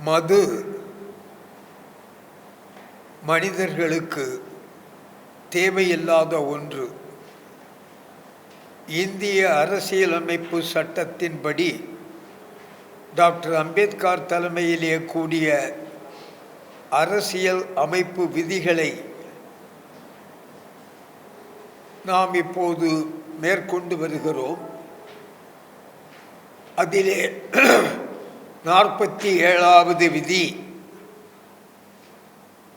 மது மனிதர்களுக்கு தேவையில்லாத ஒன்று. இந்திய அரசியலமைப்பு சட்டத்தின்படி டாக்டர் அம்பேத்கர் தலைமையிலே கூடிய அரசியல் அமைப்பு விதிகளை நாம் இப்போது மேற்கொண்டு வருகிறோம். அதிலே நாற்பத்தி ஏழாவது விதி.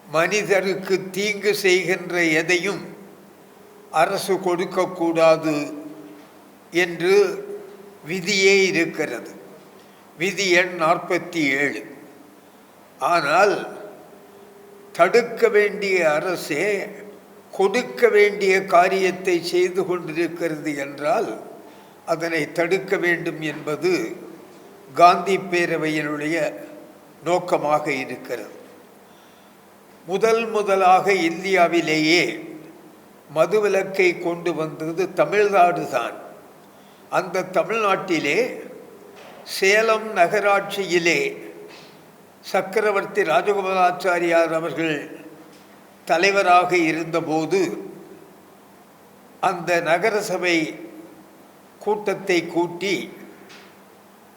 மனிதருக்கு தீங்கு செய்கின்ற எதையும் அரசு கொடுக்கக்கூடாது என்று விதியே இருக்கிறது. விதி எண் நாற்பத்தி ஏழு. ஆனால் தடுக்க வேண்டிய அரசே கொடுக்க வேண்டிய காரியத்தை செய்து கொண்டிருக்கிறது என்றால் அதனை தடுக்க வேண்டும் என்பது காந்தி பேரவையினுடைய நோக்கமாக இருக்கிறது. முதல் முதலாக இந்தியாவிலேயே மதுவிலக்கை கொண்டு வந்தது தமிழ்நாடு தான். அந்த தமிழ்நாட்டிலே சேலம் நகராட்சியிலே சக்கரவர்த்தி ராஜகோபாலாச்சாரியார் அவர்கள் தலைவராக இருந்தபோது அந்த நகரசபை கூட்டத்தை கூட்டி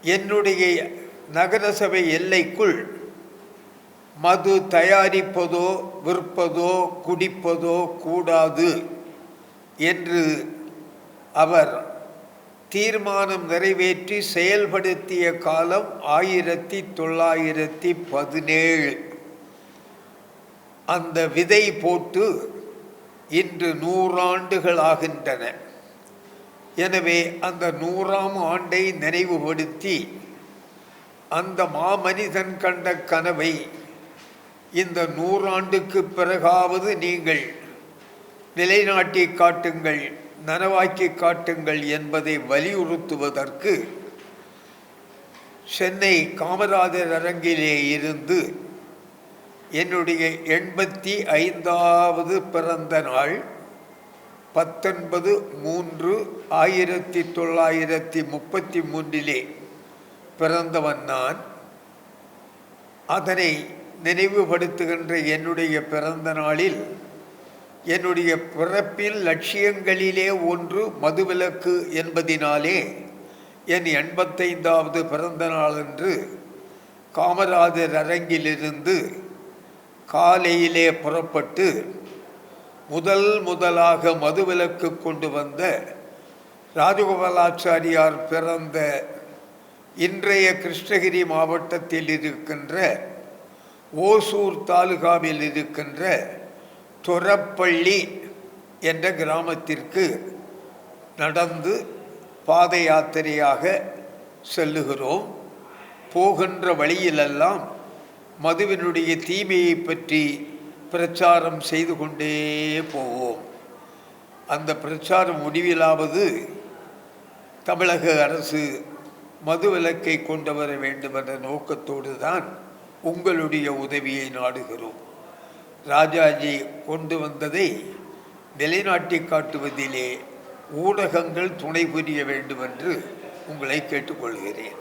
என்னுடைய நகரசபை எல்லைக்குள் மது தயாரிப்பதோ விற்பதோ குடிப்பதோ கூடாது என்று அவர் தீர்மானம் நிறைவேற்றி செயல்படுத்திய காலம் ஆயிரத்தி தொள்ளாயிரத்தி பதினேழு. அந்த விதை போட்டு இன்று நூறாண்டுகளாகின்றன எனவே அந்த நூறாம் ஆண்டை நினைவுபடுத்தி அந்த மாமனிதன் கண்ட கனவை இந்த நூறாண்டுக்கு பிறகாவது நீங்கள் நிலைநாட்டி காட்டுங்கள் நனவாக்கி காட்டுங்கள் என்பதை வலியுறுத்துவதற்கு சென்னை காமராஜர் அரங்கிலே இருந்து என்னுடைய எண்பத்தி ஐந்தாவது பிறந்த நாள் பத்தொன்பது மூன்று ஆயிரத்தி தொள்ளாயிரத்தி முப்பத்தி மூன்றிலே பிறந்தவன் நான். அதனை நினைவுபடுத்துகின்ற என்னுடைய பிறந்த நாளில் என்னுடைய பிறப்பின் லட்சியங்களிலே ஒன்று மதுவிலக்கு என்பதினாலே என் எண்பத்தைந்தாவது பிறந்த நாளன்று காமராஜர் அரங்கிலிருந்து காலையிலே புறப்பட்டு முதல் முதலாக மதுவிலக்கு கொண்டு வந்த ராஜகோபாலாச்சாரியார் பிறந்த இன்றைய கிருஷ்ணகிரி மாவட்டத்தில் இருக்கின்ற ஓசூர் தாலுகாவில் இருக்கின்ற தொரப்பள்ளி என்ற கிராமத்திற்கு நடந்து பாத யாத்திரையாக செல்லுகிறோம். போகின்ற வழியிலெல்லாம் மதுவினுடைய தீமையை பற்றி பிரச்சாரம் செய்து கொண்டே போவோம். அந்த பிரச்சாரம் முடிவிலாவது தமிழக அரசு மதுவிலக்கை கொண்டு வர வேண்டும் என்ற நோக்கத்தோடு தான் உங்களுடைய உதவியை நாடுகிறோம். ராஜாஜி கொண்டு வந்ததை நிலைநாட்டி காட்டுவதிலே ஊடகங்கள் துணை புரிய வேண்டும் என்று உங்களை கேட்டுக்கொள்கிறேன்.